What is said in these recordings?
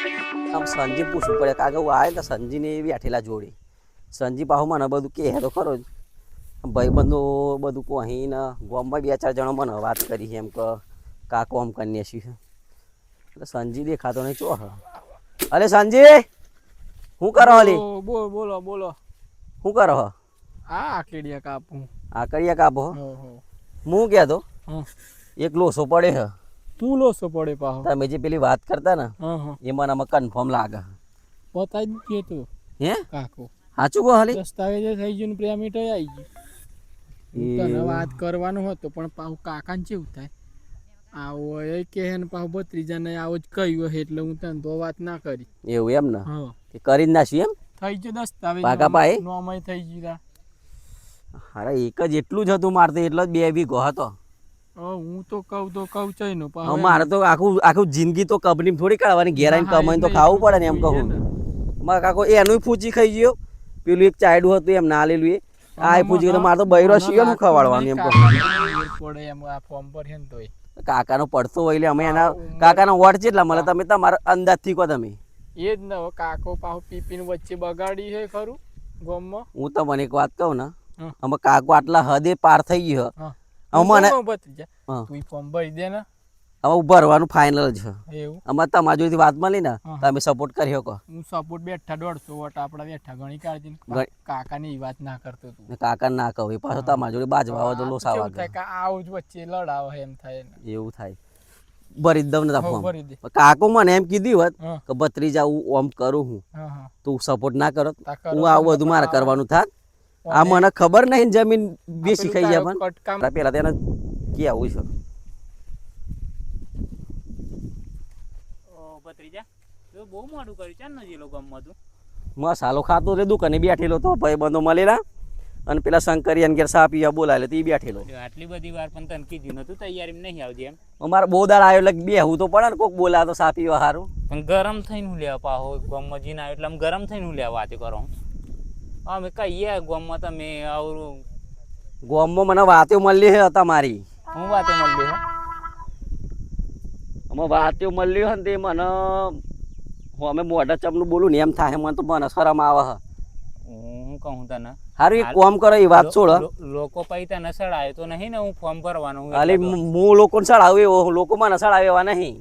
આમ સંજી પૂછવું પડે કારણ કે હું આવે તો સંજીને બેઠેલા જોડે. સંજી પાછું મને બધું કહે તો ખરો જ. ભાઈબંધો બધું કહીને ગામમાં બે ચાર જણા મને વાત કરી એમ કે કાકો આમ કન્યા છીએ એટલે સંજી દેખાતો નહીં ચો અરે સંજી શું કરો હલી બોલો બોલો બોલો શું કરો હ? આ આકેડિયા કાપું. આકડીયા કાપો હો? કહેતો એક લોસો પડે હ. તું લોસો પડે પાહો. તમે જે પેલી વાત કરતા ને હા હા. એ મને આમાં કન્ફર્મ લાગે. બતાવી દીધી તો. હે? કાકો. સાચું કહો હાલી. દસ્તાવેજ થઈ ગયું પેમેન્ટ આવી ગયું. તને વાત કરવાનો હતો પણ પાછું કાકાને ચેવું થાય? આવો એ કહે ને ભત્રીજા ભત્રીજાને આવો જ કહ્યું હે એટલે હું તને તો વાત ના કરી. એવું એમ ને? કે કરી જ નાખ્યું એમ? થઈ ગયું દસ્તાવેજ. પાકા પાયે? નોમય થઈ ગયું અરે એક જ એટલું જ હતું મારતે એટલો જ બે ગો હતો. હું તો કહું તો કહું છે નો હવે મારે તો આખું આખું જિંદગી તો કંપની થોડી કાઢવાની ઘેર કમાઈને તો ખાવું પડે ને એમ કહું. મારા કાકો એનું ફૂચી ખાઈ ગયો. પેલું એક ચાયડું હતું એમ ના લેલું એ. આ ફૂચી તો મારે તો બૈરો શિયો નું ખવાડવાનું એમ કહું. પડે એમ આ ફોર્મ પર છે ને તોય. કાકાનો પડતો હોય એટલે અમે એના કાકાનો વોટ કેટલા મળે તમે તમારા અંદાજથી કહો તમે. એ જ ને કાકો પાછું પીપીન વચ્ચે બગાડી છે ખરું ગોમમાં. હું તમને એક વાત કહું ને હા. અમે કાકો આટલા હદે પાર થઈ ગયો. ભત્રીજા તું ફોર્મ ભરી દે ને. હવે ભરવાનું ફાઇનલ જ. છે એવું? અમારે તમારા જોડેથી વાત મળી ને તમે સપોર્ટ કરી શકો. હું સપોર્ટ બેઠા દોઢસો વોટ આપણા બેઠા ઘણી કાળજી કાકાની વાત ના કરતો તું. કાકા ના કહું પાછો તમારા જોડે બાજવા આવે તો લોસ વાગે. આવું જ વચ્ચે લડાવે એમ થાય એવું થાય. ભરી દઉં ને ફોર્મ કાકો મને એમ કીધી હોત કે ભત્રીજા હું ઓમ કરું હું. તું સપોર્ટ ના કરો. કરો હું આવું બધું મારે કરવાનું થાત. આ મને ખબર નહીં જમીન બેસી ખાઈ જાય પણ. પેલા તેને કે આવું છે. તો બહુ મોડું કર્યું ચાલ ને જીલો ગામમાં તું. મસાલો ખાતો રે દુકાને બેઠેલો તો ભાઈ બંધો મળેલા. અને પેલા શંકરિયાન ઘેર સા પીવા બોલાવે તે બેઠેલો. આટલી બધી વાર પણ તને કીધું નતું તૈયારી નહીં આવતી એમ. અમારે બહુ દાડ આવ્યો એટલે બેહવું તો પડે ને કોક બોલા તો પણ ગરમ થઈને હું લેવા પાહો ગામમાં જીને આવ્યો એટલે આમ ગરમ થઈને હું લેવા વાતે કરો અમે કહીએ ગોમમાં તમે આવું ગોમમાં મને વાતો મળી હે તમારી. હું વાતો મળી હો? અમે વાતો મળી હે તે મને હું અમે મોઢા ચમનું બોલું ને એમ થાય મને તો મને શરમ આવે હે. હું કહું તને. હારું એક કોમ કરો એ વાત છોડ લોકો પછી તને સડાયો તો નહીં ને હું ફોર્મ ભરવાનું અલી હું લોકોને સડાવે લોકો મને સડાવે એવા નહીં.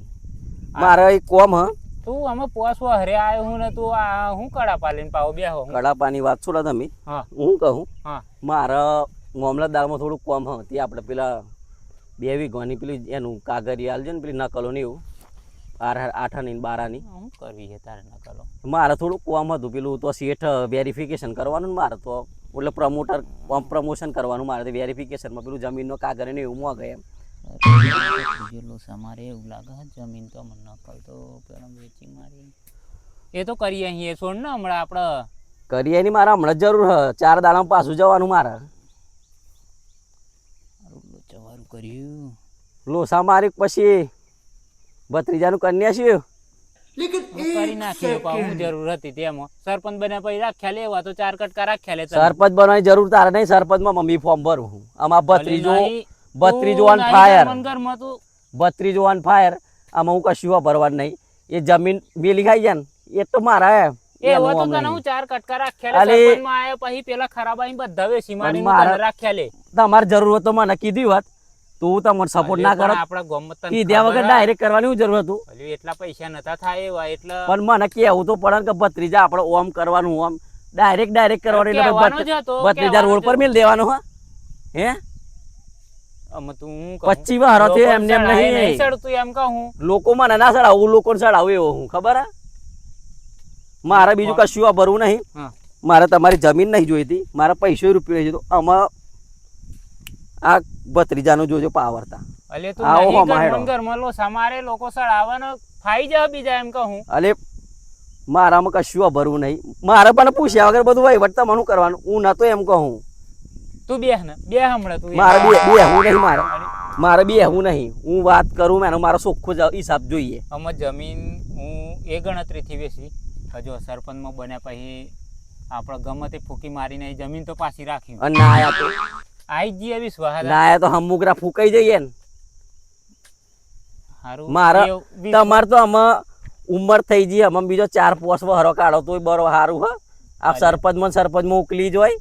મારે એક કોમ હ. તું અમે પોસવા હરે આવ્યો હું ને તું આ હું કડા પાલીને પાવો બેહો. કડાપાની વાત છોડા તમે? હું. કહું? મારા મામલતદારમાં થોડું કોમ હતી. આપણે પેલા બે વીઘવાની પેલી એનું કાગરી આલજો ને પેલી નકલો ને એવું. આઠ આઠાની ને બારાની. હું કરવી છે તારે નકલો? મારે થોડું કોમ હતું. પેલું તો શેઠ વેરિફિકેશન કરવાનું ને મારે તો. એટલે પ્રમોટર પ્રમોશન કરવાનું મારે તો વેરિફિકેશનમાં પેલું જમીનનો કાગળ ને એવું મોગે એમ. સમારે એવું લાગે જમીન તો મને નકલ તો પેલા વેચી મારી. એ તો કરીએ અહીં એ છોડ ને હમણાં આપણે કરીએ નહીં મારા હમણાં જરૂર હ. ચાર દાડામાં પાછું જવાનું મારે. જવાનું કર્યું. લોસા મારી પછી ભત્રીજાનું કન્યા છે કરી નાખીએ હું જરૂર હતી તેમાં. સરપંચ બન્યા પછી રાખ્યા લેવા તો ચાર કટકા રાખ્યા લે સરપંચ બનવાની જરૂર તારે નહીં સરપંચમાં મમ્મી ફોર્મ ભરું હું. આમાં ભત્રીજો ભત્રીજો ઓન ફાયર બત્રીજો ઓન ફાયર આમાં હું કશું ભરવાનું નહીં. એ જમીન મેલી ખાઈ જાય ને એ તો મારા એ હવે તો તને હું ચાર કટકા રાખ્યા લે સરપંચમાં આયા પછી પેલા ખરાબ બધા વેચી મારીને તને રાખ્યા લે. તમારે જરૂર તો મને કીધી વાત તું તમને સપોર્ટ ના કરો આપણા કીધ્યા વગર ડાયરેક્ટ કરવાની જરૂર હતું? એટલા પૈસા નતા થાય એવા એટલે પણ મને કેવું તો પડે કે ભત્રીજા આપણે ઓમ કરવાનું ઓમ. ડાયરેક્ટ ડાયરેક્ટ કરવાનું એટલે ભત્રીજા રોડ પર મેલ દેવાનો હા. હે? અમે તું હું કહું. પચી વાર હતો એમને એમ નહીં. સડતું એમ કહું. લોકો મને ના ચડાવું લોકોને સડાવું એવો હું ખબર હે? મારે બીજું કશું આ ભરવું નહીં. મારે તમારી જમીન નહીં જોઈતી. મારે પૈસો રૂપિયો જોઈતો. આમાં આ ભત્રીજાનું જોજો પાવરતા અલે તું આવો ઘરમાં લો સમારે લોકો સડાવવાનો ફાઈ જા બીજા એમ કહું અલે મારામાં કશું આ ભરવું નહીં. મારે પણ પૂછ્યા વગર બધું વહીવટ તમારું કરવાનું? હું નતો એમ કહું. તું બેહ ને. બે હમણાં તું મારે બે બે હું નહીં મારે. મારે બે હું નહીં. હું વાત કરું મેં મારો સોખો હિસાબ જોઈએ. અમે જમીન હું એ ગણતરીથી વેચી. હજુ સરપંચમાં બન્યા પછી આપણે ગમે તે ફૂકી મારીને જમીન તો પાછી રાખી. અને ના આયા તો આઈ જ જઈએ વિશ્વાસ ના આયા તો હમુકરા ફૂકાઈ જઈએ ને. હારું મારા તમાર તો અમે ઉંમર થઈ ગઈ. અમે બીજો ચાર પોસ વહરો કાઢો તોય બરો સારું હ. આ સરપંચમાં ને સરપંચ મોકલી જ હોય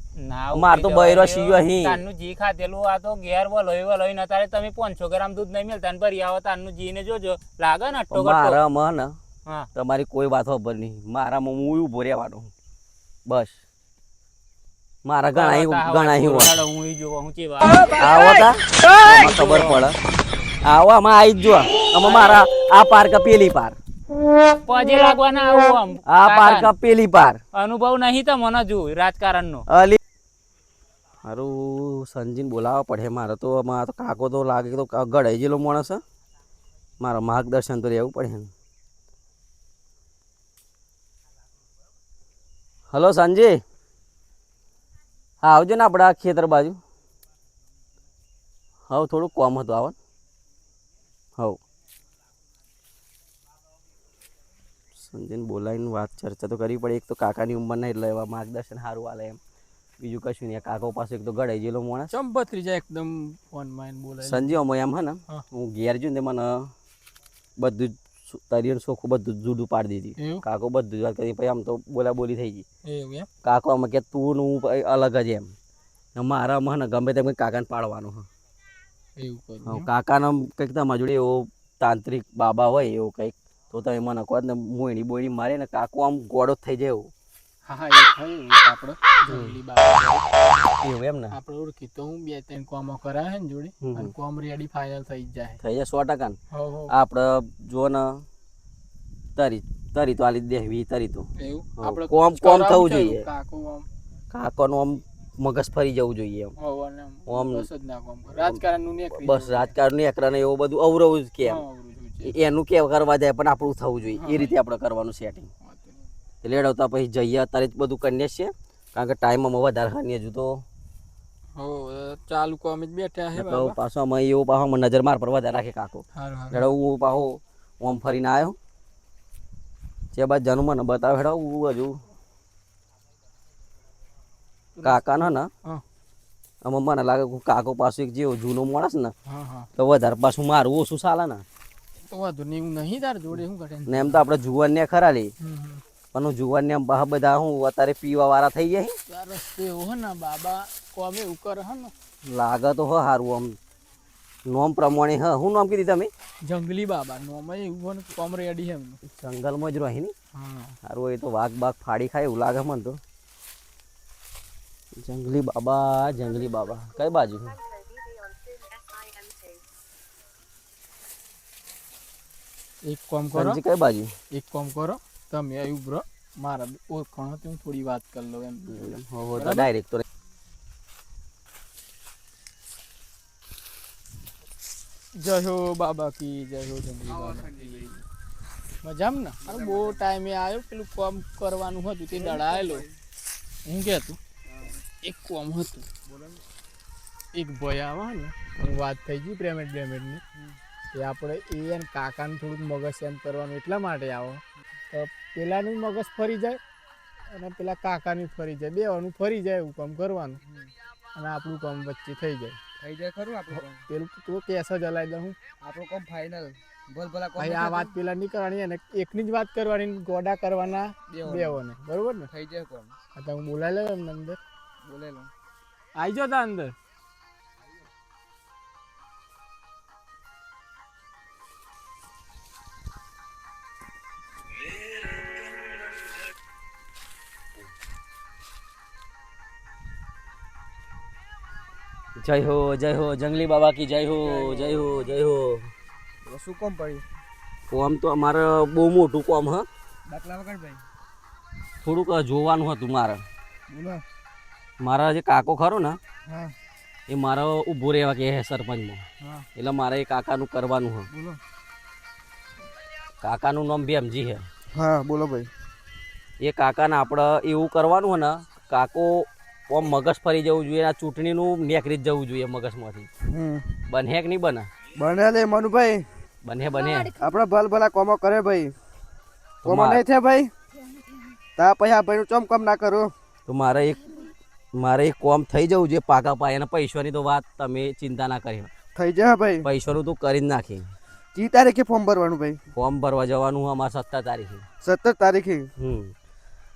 માર તો બૈરો જવાય. અહીં. તાનનું જી ખાધેલું આ તો ઘેર વલોય વલોય ને તારે તમે 500 ગ્રામ દૂધ નહીં મેલતા ને ભરી આવો તાનનું જી ને જોજો. લાગે ને અટકો મારા મન તમારી કોઈ વાત ખબર નહીં. મારામાં હું ઊભો રહેવાનો બસ. મારા ઘણા ઘણા હું હોય. હું ઈ જોવા હું ચેવા આવો તા. ખબર પડે. આવો આમાં આવી જ જો આમાં મારા આ પાર કે પેલી પાર. પજે લાગવાના આવું આમ. આ પાર કાકા. પેલી પાર. અનુભવ નહીં તો મને જો રાજકારણનો. અલી. મારું સંજીન બોલાવવા પડે મારે તો મારે તો કાકો તો લાગે તો ગળાઈ જેલો માણસ. મારા માર્ગદર્શન તો રહેવું પડે હલો સંજય હા આવજો ને આપણા ખેતર બાજુ. હવ થોડુંક કોમ હતું આવો હવ. સંજયને બોલાવીને વાત ચર્ચા તો કરવી પડે. એક તો કાકાની ઉંમરના એટલે એવા માર્ગદર્શન સારું હાલે એમ. બીજું કશું નહીં કાકો પાસે એક તો ગળાઈ જેલો માણસ. ચમ જાય એકદમ ફોનમાં બોલાય સંજય અમે એમ હે ને? હું. ઘેર જઉં ને મને બધું તરિયન સોખું બધું જુડું પાડી દીધી. કાકો બધું વાત કરી પછી આમ તો બોલા બોલી થઈ ગઈ. કાકો અમે કે તું ને હું અલગ જ એમ. ને મારા મને ગમે તેમ કાકાને પાડવાનું કાકાને કંઈક તમારા જોડે એવો તાંત્રિક બાબા હોય એવું કંઈક તો તમે મને કહો ને મોયણી બોયણી મારે ને કાકો આમ ગોળો થઈ જાય હા હા એ થયું આપણે જંગલી બાબા એવું એમ ને? આપણે ઓળખી તો હું બે ત્રણ કોમો કરાવે ને જોડે અને કોમ રેડી ફાઇનલ થઈ જાય. થઈ જાય સો ટકા ને હો હો. આપણે જો ને તરી તરી તો આલી દેવી તરી તો. આપણે કોમ- કોમ થવું જોઈએ. કાકો આમ કાકોનું આમ મગજ ફરી જવું જોઈએ એમ. આમ- બસ ના રાજકારણનું એકરા ને એવું બધું અવરવું જ કેમ એનું કે કરવા જાય પણ આપણું થવું જોઈએ. એ રીતે આપણે કરવાનું સેટિંગ લેડવતા પછી જઈએ. અત્યારે જ બધું કરીએ છે કારણ કે ટાઈમ અમે વધારે ખાની હજુ તો. ચાલુ કોમ જ બેઠા હે બાબા. પાછો અમે એવું પાછો અમે નજર માર પર વધારે રાખે કાકો. એટલે હું પાછો ઓમ ફરીને આવ્યો જે બાદ જાનું મને બતાવે હેડો હું હજુ કાકાનો ને આમાં મને લાગે કાકો પાછું એક જેવો જૂનો માણસ ને તો વધારે પાછું મારું ઓછું ચાલે ને. તો વાંધો નહીં હું નહીં તાર જોડે શું કરે ને એમ તો આપણે જુવાન ને ખરા લે પણ હું જુવાન ને બહા બધા હું અત્યારે પીવા વાળા થઈ જાય તાર રસ્તે એવું ને બાબા કોમ એવું હે ને. લાગે તો હ સારું આમ. નોમ પ્રમાણે હા હું નામ કીધી તમે? જંગલી બાબા નોમાં એવું કોમ રેડી હે જંગલમાં જ રહી ને? સારું તો વાઘ બાઘ ફાડી ખાય એવું લાગે મને તો. જંગલી બાબા જંગલી બાબા. કઈ બાજુ? એક કામ કરો. કઈ બાજુ? એક કામ કરો. તમે આવ્યું ઉભરો. મારા ઓળખણ હતી હું થોડી વાત કરી લઉં એમ. ડાયરેક્ટ તો જય હો બાબા કી જય હો જંગલી બાબા કી. ને? અરે બહુ ટાઈમે આવ્યો પેલું કામ કરવાનું હતું તે દડાયેલો. હું કહેતું એક કામ હતું. એક ભાઈ આવા ને વાત થઈ ગઈ પેમેન્ટ પેમેન્ટની એ આપણે એ અને કાકાને થોડુંક મગજ એમ કરવાનું એટલા માટે આવો. તો પેલાનું મગજ ફરી જાય અને પેલા કાકાનું ફરી જાય. બેવાનું ફરી જાય એવું કામ કરવાનું. અને આપણું કામ વચ્ચે થઈ જાય. થઈ જાય ખરું આપણું પેલું તો કેસ જ હલાવી દઉં. આપણું કામ ફાઇનલ ભલ ભલા ભાઈ આ વાત પેલા નહીં કરવાની અને એકની જ વાત કરવાની ગોડા કરવાના બેઓને. બરોબર ને? થઈ જાય તો હું બોલાવી લઉં એમને અંદર. બોલાવી લઉં. આવી જાઓ તા અંદર. જય હો જય હો જંગલી બાબા કી જય હો જય હો જય હો. શું કોમ પડ્યું? કોમ તો અમારે બહુ મોટું કોમ હા? દાખલા વગર ભાઈ. થોડુંક જોવાનું હતું મારે. બોલો. મારા જે કાકો ખરો ને હા. એ મારો ઊભો રહેવા કે હે સરપંચમાં. એટલે મારે એ કાકાનું કરવાનું હ. બોલો. કાકાનું નામ ભીમજી છે હા બોલો ભાઈ. એ કાકાને આપણે એવું કરવાનું હોય ને કાકો આમ મગજ ફરી જવું જોઈએ આ ચૂંટણીનું નેકરી જવું જોઈએ મગજમાંથી. બને કે નહીં બને? બને લે મનુભાઈ. બને બને. આપણે ભલ ભલા કોમો કરે ભાઈ. કોમો નહીં થયા ભાઈ? તા પછી આ ભાઈનું ચોમ કામ ના કરો? તો મારે એક મારે એક કોમ થઈ જવું જોઈએ પાકા પાયા. અને પૈસાની તો વાત તમે ચિંતા ના કરી. થઈ જાય ભાઈ. પૈસાનું તું કરી જ નાખી. ચી તારીખે ફોર્મ ભરવાનું ભાઈ? ફોર્મ ભરવા જવાનું અમારે સત્તર તારીખે. સત્તર તારીખે? હમ.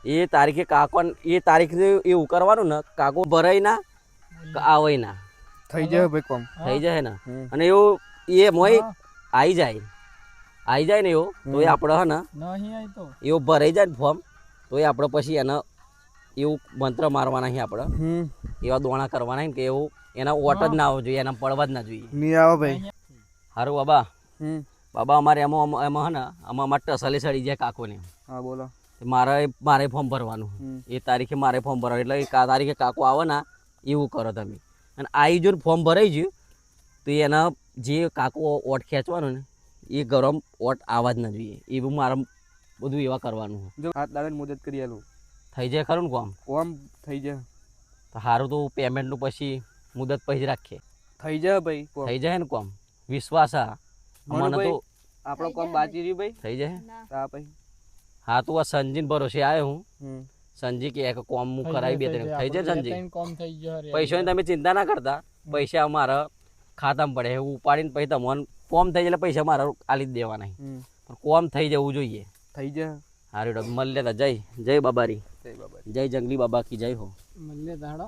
એ તારીખે કાકો એ તારીખે એવું કરવાનું ને કાકો ભરાય ના આવે ના. થઈ જાય ભાઈ કોમ. થઈ જાય ને? અને એવું એ મોય આવી જાય. આવી જાય ને એવું તો એ આપણે હે ને એવું આય ભરાઈ જાય ને ફોર્મ તો એ આપણે પછી એને એવું મંત્ર મારવાના અહીં આપણે એવા દોણા કરવાના કે એવું એના ઓટ જ ના આવવો જોઈએ એના પડવા જ ના જોઈએ. નહીં આવો ભાઈ. સારું બાબા. બાબા અમારે એમાં એમાં હે ને આમાં અમારે ટસલે સડી જાય કાકોને. હા બોલો. મારે મારે ફોર્મ ભરવાનું એ તારીખે મારે ફોર્મ ભરવાનું એટલે આ કા તારીખે કાકો આવે ને એવું કરો તમે. અને આવી જો ફોર્મ ભરાઈ ગયું તો એના જે કાકો ઓટ ખેંચવાનો ને એ ગરમ ઓટ આવવા જ ના જોઈએ. એવું મારે બધું એવા કરવાનું જો હાથ દાદાની મુદત કરી આલું. થઈ જાય ખરું ને કોમ કોમ થઈ જાય. તો સારું તો પેમેન્ટનું પછી મુદત પછી રાખીએ. થઈ જાય ભાઈ થઈ જાય ને કોમ વિશ્વાસ હા મને તો આપણો કોમ બાકી રહ્યું ભાઈ? થઈ જાય? હા ભાઈ. હા તું આ સંજીન ભરોસે આવ્યો હું. સંજી કે એક કોમ હું કરાવી બે ત્રણ થઈ જાય સંજી? કોમ થઈ પૈસાની તમે ચિંતા ના કરતા. પૈસા મારા ખાતામાં પડે એવું ઉપાડીને પછી તમને કોમ થઈ જાય એટલે પૈસા મારા આલી જ દેવાના પણ કોમ થઈ જવું જોઈએ. થઈ જાય. હારું મળે જય. જય બાબારી. જય બાબા જય જંગલી બાબા કી જય હો. મલ્લે દાડો